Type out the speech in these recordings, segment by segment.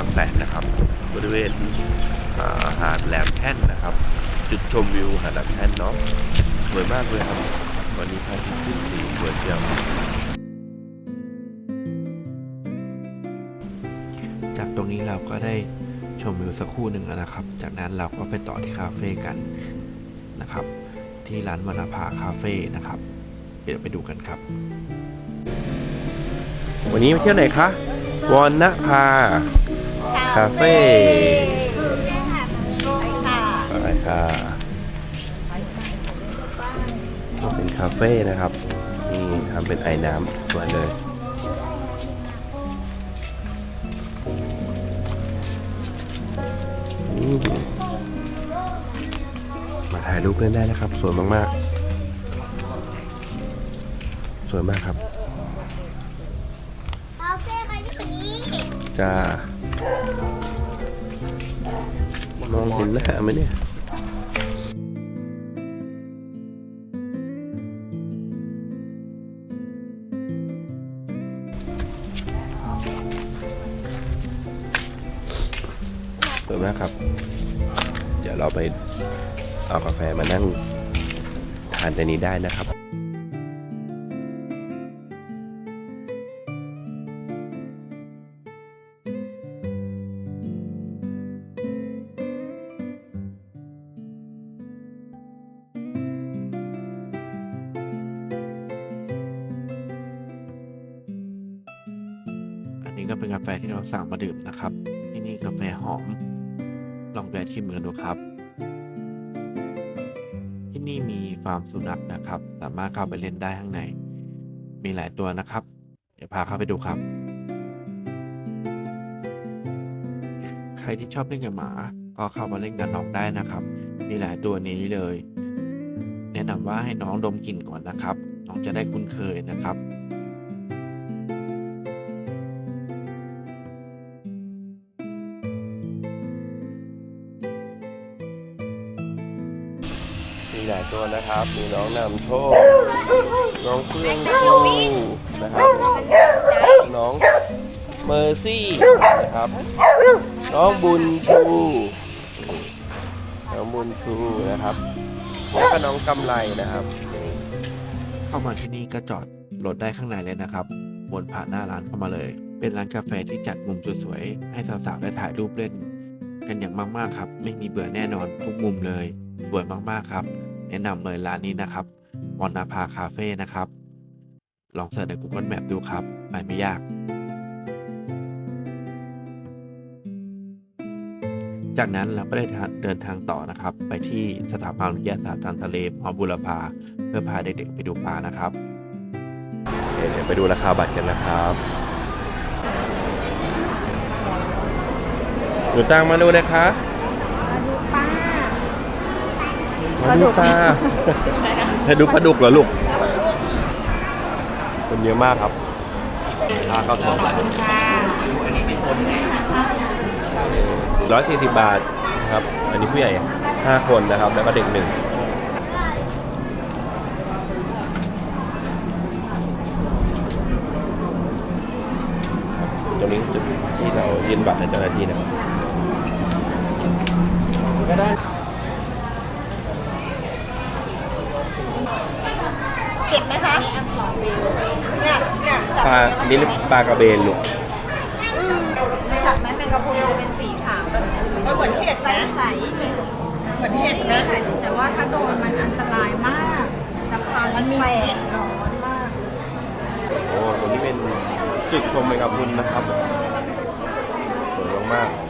างแสนนะครับ บริเวณอ่าหาดแหลมแท่นนะครับ จุดชมวิวหาดแหลมแท่นเนาะสวยมากเลยครับ วันนี้พระอาทิตย์ขึ้นสีสวยเชียวจากตรงนี้เราก็ได้ชมวิวสักครู่หนึ่งแล้วนะครับ จากนั้นเราก็ไปต่อที่คาเฟ่กันนะครับ ที่ร้านวรรณภาคาเฟ่นะครับ เดี๋ยวไปดูกันครับ วันนี้มาเที่ยวไหนคะวอนนภา คาเฟ่ไปค่ะอะไรค่ะเป็นคาเฟ่นะครับนี่ทำเป็นไอ้น้ำสวยเลยอืมมาถ่ายรูปเล่นได้นะครับ สวยมากๆ สวยมากครับคาเฟ่ใครที่คนนี้จะ องเห็นหน้าไหมเนี่ยสวยมากครับ เดี๋ยวเราไปเอากาแฟมานั่งทานในนี้ได้นะครับาแฟที่เราสั่งมาดื่มนะครับ ที่นี่กาแฟหอม ลองแวะชิมกันดูครับ ที่นี่มีฟาร์มสุนัขนะครับ สามารถเข้าไปเล่นได้ข้างใน มีหลายตัวนะครับ เดี๋ยวพาเข้าไปดูครับ ใครที่ชอบเล่นกับหมา ก็เข้ามาเล่นกับน้องได้นะครับ มีหลายตัวนี้เลย แนะนำว่าให้น้องดมกลิ่นก่อนนะครับ น้องจะได้คุ้นเคยนะครับ มีหลายตัวนะครับ มีน้องนำโชค น้องเฟื่องฟูนะครับ น้องเมอร์ซี่นะครับ น้องบุญชูน้องบุญชูนะครับ แล้วก็น้องกำไรนะครับ เข้ามาที่นี่ก็จอดรถได้ข้างในเลยนะครับวนผ่านหน้าร้านเข้ามาเลย เป็นร้านกาแฟที่จัดมุมสวยๆให้สาวๆได้ถ่ายรูปเล่น กันอย่างมากๆครับ ไม่มีเบื่อแน่นอนทุกมุมเลยสวยมากๆครับ แนะนำเลยร้านนี้นะครับวอนนาภาคาเฟ่นะครับ ลองเสิร์ชใน Google Map ดูครับไปไม่ยาก จากนั้นเราก็ได้เดินทางต่อนะครับ ไปที่สถาบันวิทยาศาสตร์ทางทะเลมอบุรพาเพื่อพาเด็กๆไปดูปลานะครับเคเดี๋ยวไปดูราคาบัตรกันนะครับหนูตังมาดูนะคะ มาดู ป้ามาดูปลาเธอดูปลาดุกเหรอลูกคนเยอะมากครับปลาเข้าทองร้อยสี่สิบบาทนะครับ อันนี้ผู้ใหญ่ห้าคนนะครับ แล้วก็เด็กหนึ่งตรงนี้จุดที่เรายื่นบัตรให้เจ้าหน้าที่นะครับ เก็บไหมคะเนี่ยเนี่ย ปลาอันนี้เรียกปลากระเบนลูกจับไหมแมงกะพรุนจะเป็นสีขาวแบบนี้มันเหมือนเห็ดใสๆเลยเหมือนเห็ดนะแต่ว่าถ้าโดนมันอันตรายมาก จะคันมันมีเห็ดร้อนมากโอ้ตรงนี้เป็นจุดชมแมงกะพรุนนะครับสวยมากห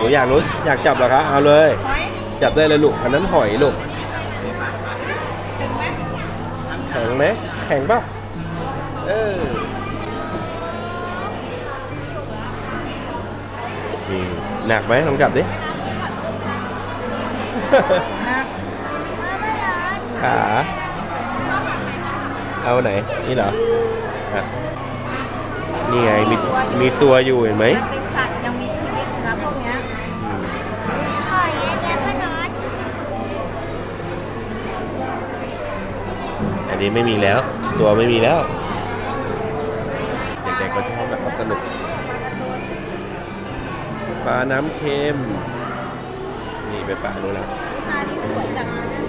นูอยากรู้อยากจับเหรอคะเอาเลยหอยจับได้เลยลูกอันนั้นหอยลูกถึงไหมแข็งไหมแข็งป่ะเออนี่หนักไหมลองจับดินะขาเอาไหน นี่เหรออะนี่ไงมีมีตัวอยู่เห็นไหม นนี้ไม่มีแล้ว ตัวไม่มีแล้ว เด็กๆก็ชอบนะครับสนุกปลาน้ำเค็ม นี่ไปปลานู้นแล้วปลาที่สวยจังเลยนะ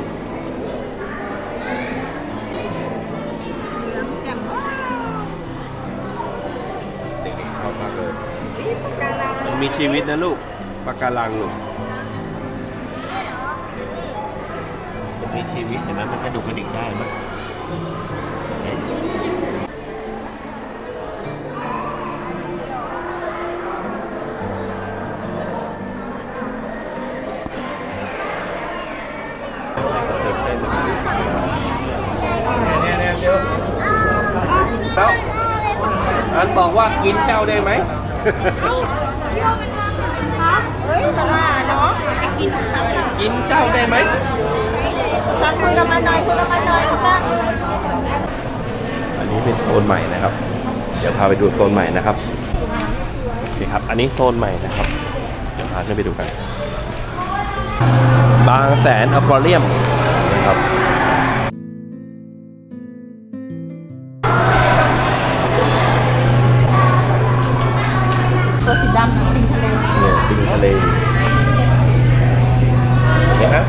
เหลืองแจ่มว้าวเด็กๆชอบมากเลยนี่ปะการังมันมีชีวิตนะลูกปลาการังลูกมันมีชีวิตเห็นไหมมันกระดูกกระดิกได้มั้ย แล้วอันบอกว่ากินเจ้าได้ไหมเฮ้ยตลาดเนาะจะกินของเขาเหรอกินเจ้าได้ไหมตั้งคุยกับมันหน่อยคุยกับมันหน่อยคุณตั้งอั นนี้เป็นโซนใหม่นะครับ เดี๋ยวพาไปดูโซนใหม่นะครับโอเคครับ อันนี้โซนใหม่นะครับ เดี๋ยวพาขึ้นไปดูกัน บางแสนอควาเรียมนะครับตัวสีดำนะปิงทะเลเนี่ยปิงทะเลเห็นไหมฮะ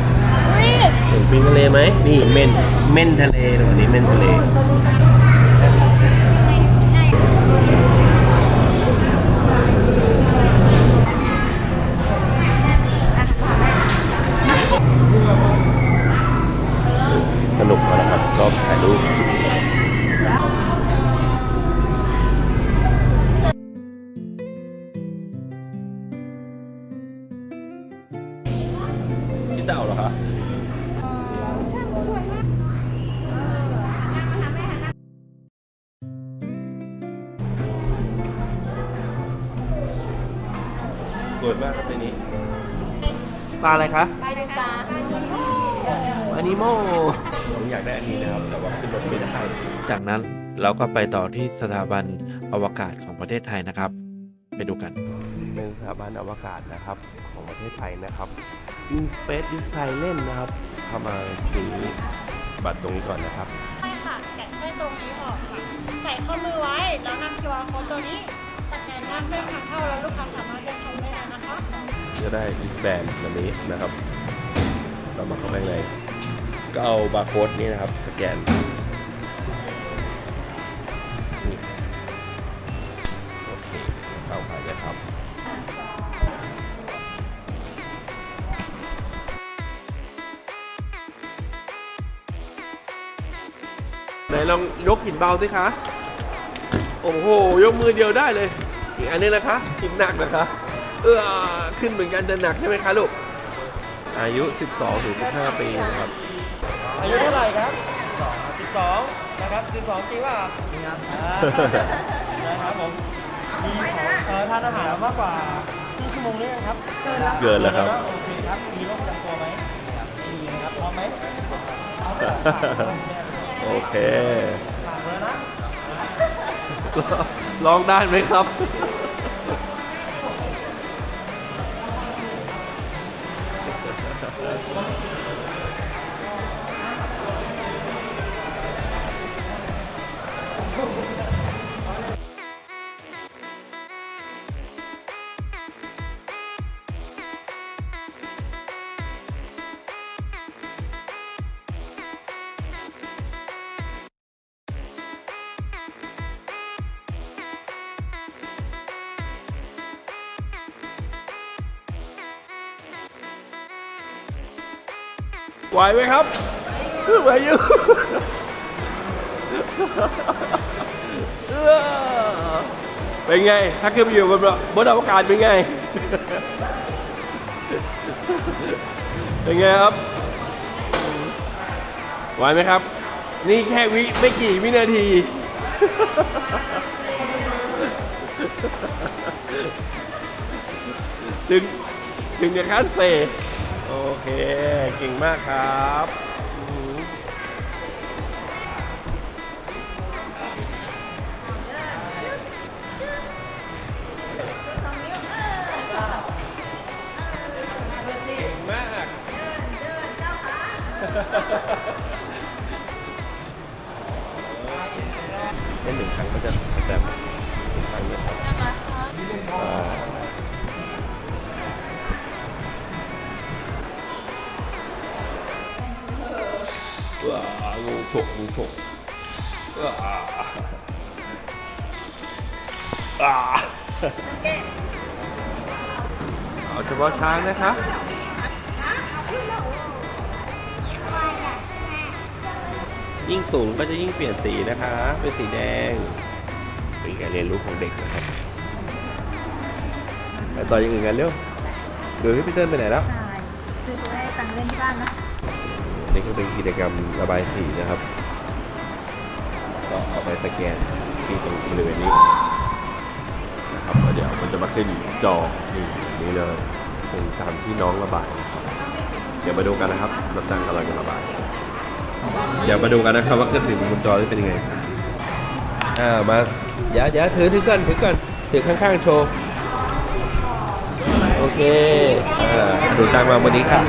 เห็นปิงทะเลไหมนี่เม่นเม่นทะเลตรงนี้เม่นทะเล นุกนะครับชอบถ่ายรูปพี่เต่าเหรอคะสวยมากครับในนี้ปลาอะไรคะไปเลยตาอนิโม ผมอยากได้อันนี้นะครับ แต่ว่าขึ้นรถไม่ได้จากนั้นเราก็ไปต่อที่สถาบันอวกาศของประเทศไทยนะครับ ไปดูกัน เป็นสถาบันอวกาศนะครับของประเทศไทยนะครับ In Space Design เล่นนะครับเข้ามาซื้อบัตรตรงนี้ก่อนนะครับใช่ค่ะแกะแค่ตรงนี้ออกค่ะใส่ข้อมือไว้ แล้วนำ QR code ตัวนี้สแกนหน้าเครื่องทางเข้าแล้วลูกค้าสามารถเดินชมได้แล้วนะคะ จะได้ wristband แบบนี้นะครับ เรามาเข้าไปเลย ก็เอาบาร์โค้ดนี้นะครับสแกนนี่โอเคเข้าไปเลยครับไหนลองยกหินเบาสิคะ โอ้โห ยกมือเดียวได้เลย อีกอันนี้นะคะหินหนักนะคะ เออขึ้นเหมือนกันแต่หนักใช่ไหมคะลูก อายุ 12ถึง15 ปีนะครับ อายุเท่าไหร่ครับ12นะครับ12จริงว่าจริงครับนะครับผมมีเอ่อทานอาหารมากกว่าที่ชั่วโมงหรือยังครับเกินแล้วครับ โอเคครับมีโรคประจำตัวไหมไม่มีนะครับพร้อมไหมเอาไปฝากโอเคฝากเลยนะลองได้ไหมครับ ไหวไหมครับไหวอยู่เป็นไง ถ้าขึ้นไปอยู่บนบนอวกาศเป็นไง เป็นไงครับ ไหวไหมครับ นี่แค่วิไม่กี่วินาที ถึงถึงจะคันเซ โอเค เก่งมากครับอื้อหือสองนิ้วเออเก่งมากเดินเดินเจ้าขาเล่นหนึ่งครั้งก็จะแต้มหนึ่งครั้งนะค อ่างูฉกงูฉกว้าอ่าเอาเฉพาะช้างนะคะยิ่งสูงก็จะยิ่งเปลี่ยนสีนะคะ เป็นสีแดงเป็นการเรียนรู้ของเด็กนะครับไปต่ออย่างอื่นกันเร็วดูที่พี่เติ้ลไปไหนแล้วใช่ซื้อไปให้ตังเล่นที่บ้านนะ นี่ก็เป็นกิจกรรมระบายสีนะครับ ก็เอาไปสแกนที่ตรงบริเวณนี้นะครับเดี๋ยวมันจะมาขึ้นจอนี่นี่เลยตรงตามที่น้องระบาย เดี๋ยวมาดูกันนะครับน้ำตาลกำลังจะระบาย เดี๋ยวมาดูกันนะครับว่าเครื่องดื่มบนจอจะเป็นยังไงอ่ามาเดี๋ยวเดี๋ยวถือถือก่อนถือก่อนถือข้างๆโชว์โอเคอ่าดูตังมาวันนี้ค่ะ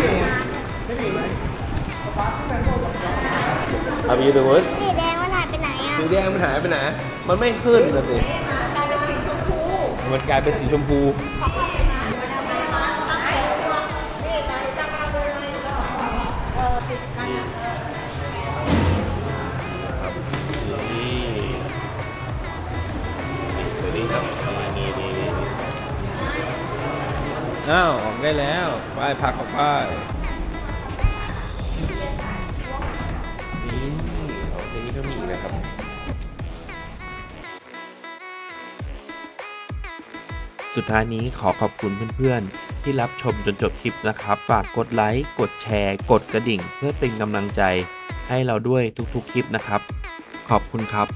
เอาไปยืนตรงนู้นสีแดงมันหายไปไหนอะสีแดงมันหายไปไหน มันไม่ขึ้นนะสิมันกลายเป็นสีชมพูเออติดกันนะเออครับนี่ตัวนี้ครับนี่นี่นี่อ้าวออกได้แล้ว ไปพักออกไป สุดท้ายนี้ขอขอบคุณเพื่อนๆ ที่รับชมจนจบคลิปนะครับ ฝากกดไลค์ กดแชร์ กดกระดิ่ง เพื่อเป็นกำลังใจให้เราด้วยทุกๆคลิปนะครับ ขอบคุณครับ